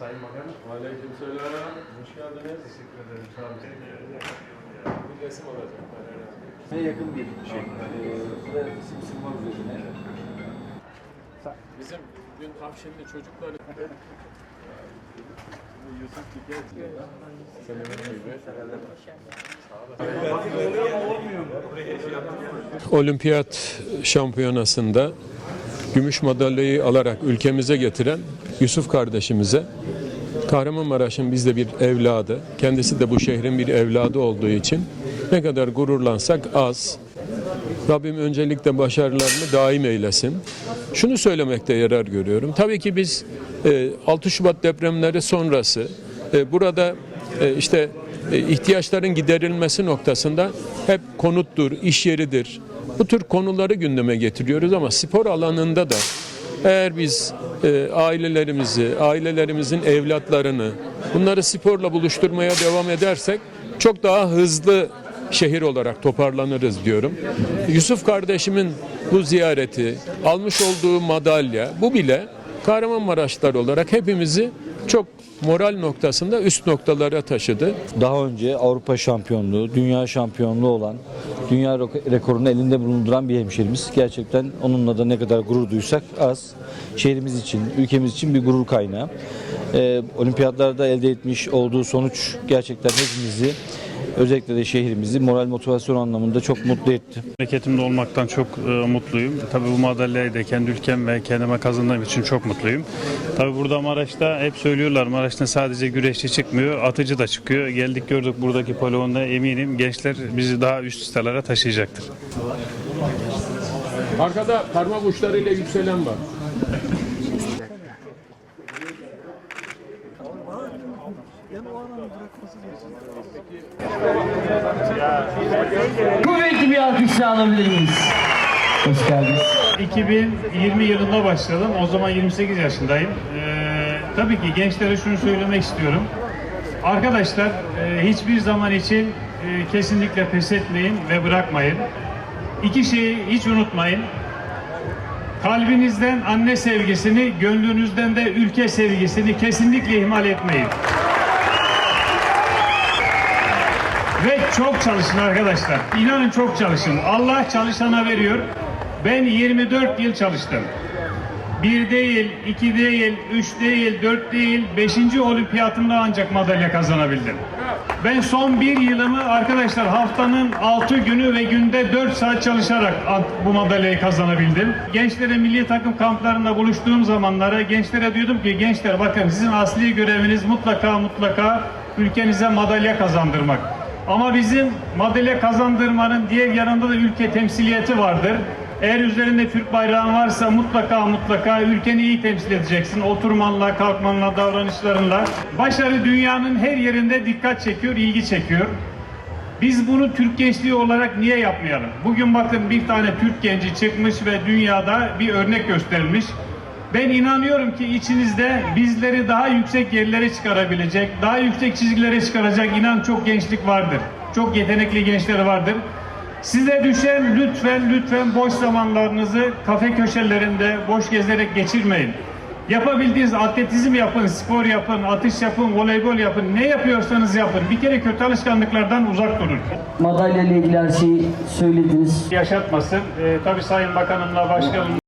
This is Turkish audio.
Sayın Bakanım. Aleyküm selam. Hoş geldiniz. Teşekkür ederim. Sağ olun. Bir resim alacağım. Ne yakın bir şey. Ee, ve isim sığmaz üzerine. Bizim dün Afşinli çocuklar Yusuf gibi. Olimpiyat şampiyonasında gümüş madalyayı alarak ülkemize getiren Yusuf kardeşimize Kahramanmaraş'ın bizde bir evladı, kendisi de bu şehrin bir evladı olduğu için ne kadar gururlansak az. Rabbim öncelikle başarılarını daim eylesin. Şunu söylemekte yarar görüyorum. Tabii ki biz e, 6 Şubat depremleri sonrası e, burada e, işte e, ihtiyaçların giderilmesi noktasında hep konuttur, iş yeridir. Bu tür konuları gündeme getiriyoruz ama spor alanında da eğer biz e, ailelerimizi, ailelerimizin evlatlarını bunları sporla buluşturmaya devam edersek çok daha hızlı şehir olarak toparlanırız diyorum. Yusuf kardeşimin bu ziyareti, almış olduğu madalya bu bile Kahramanmaraşlar olarak hepimizi çok moral noktasında üst noktalara taşıdı. Daha önce Avrupa şampiyonluğu, dünya şampiyonluğu olan, dünya rek- rekorunu elinde bulunduran bir hemşerimiz. Gerçekten onunla da ne kadar gurur duysak az. Şehrimiz için, ülkemiz için bir gurur kaynağı. Ee, olimpiyatlarda elde etmiş olduğu sonuç gerçekten hepimizi, özellikle de şehrimizi moral motivasyon anlamında çok mutlu etti. Memleketimde olmaktan çok e, mutluyum. Tabii bu madalyayı da kendi ülkem ve kendime kazandığım için çok mutluyum. Tabii burada Maraş'ta hep söylüyorlar Maraş'ta sadece güreşçi çıkmıyor, atıcı da çıkıyor. Geldik gördük buradaki poligonda eminim gençler bizi daha üst sıralara taşıyacaktır. Arkada parmak uçlarıyla yükselen var. Kuvvetli bir alkış alabilir miyiz? Hoş geldiniz. 2020 yılında başladım. O zaman 28 yaşındayım. Ee, tabii ki gençlere şunu söylemek istiyorum. Arkadaşlar e, hiçbir zaman için e, kesinlikle pes etmeyin ve bırakmayın. İki şeyi hiç unutmayın. Kalbinizden anne sevgisini, gönlünüzden de ülke sevgisini kesinlikle ihmal etmeyin. Ve çok çalışın arkadaşlar. İnanın çok çalışın. Allah çalışana veriyor. Ben 24 yıl çalıştım. Bir değil, iki değil, üç değil, dört değil, beşinci olimpiyatımda ancak madalya kazanabildim. Ben son bir yılımı arkadaşlar haftanın altı günü ve günde dört saat çalışarak bu madalyayı kazanabildim. Gençlere milli takım kamplarında buluştuğum zamanlara gençlere diyordum ki gençler bakın sizin asli göreviniz mutlaka mutlaka ülkenize madalya kazandırmak. Ama bizim madalya kazandırmanın diğer yanında da ülke temsiliyeti vardır. Eğer üzerinde Türk bayrağın varsa mutlaka mutlaka ülkeni iyi temsil edeceksin. Oturmanla, kalkmanla, davranışlarınla. Başarı dünyanın her yerinde dikkat çekiyor, ilgi çekiyor. Biz bunu Türk gençliği olarak niye yapmayalım? Bugün bakın bir tane Türk genci çıkmış ve dünyada bir örnek gösterilmiş. Ben inanıyorum ki içinizde bizleri daha yüksek yerlere çıkarabilecek, daha yüksek çizgilere çıkaracak inan çok gençlik vardır. Çok yetenekli gençler vardır. Size düşen lütfen lütfen boş zamanlarınızı kafe köşelerinde boş gezerek geçirmeyin. Yapabildiğiniz atletizm yapın, spor yapın, atış yapın, voleybol yapın. Ne yapıyorsanız yapın. Bir kere kötü alışkanlıklardan uzak durun. Madalya ile ilgili her şeyi söylediniz. Yaşatmasın. Ee, tabii Sayın Bakanımla Başkanım